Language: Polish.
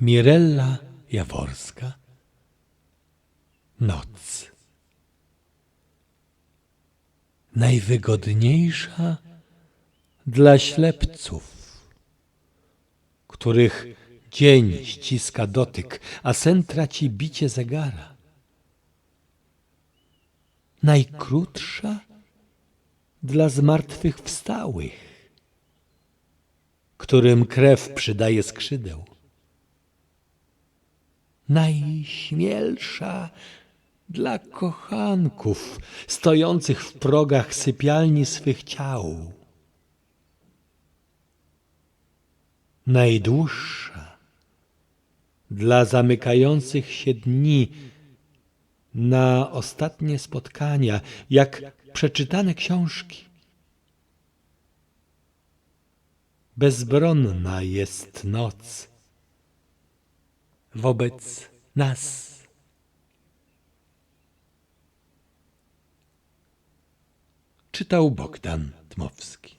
Mirella Jaworska Noc Najwygodniejsza dla ślepców, których dzień ściska dotyk, a sen traci bicie zegara. Najkrótsza dla zmartwychwstałych, którym krew przydaje skrzydeł. Najśmielsza dla kochanków stojących w progach sypialni swych ciał. Najdłuższa dla zamykających się dni na ostatnie spotkania, jak przeczytane książki. Bezbronna jest noc wobec nas. Czytał Bogdan Dmowski.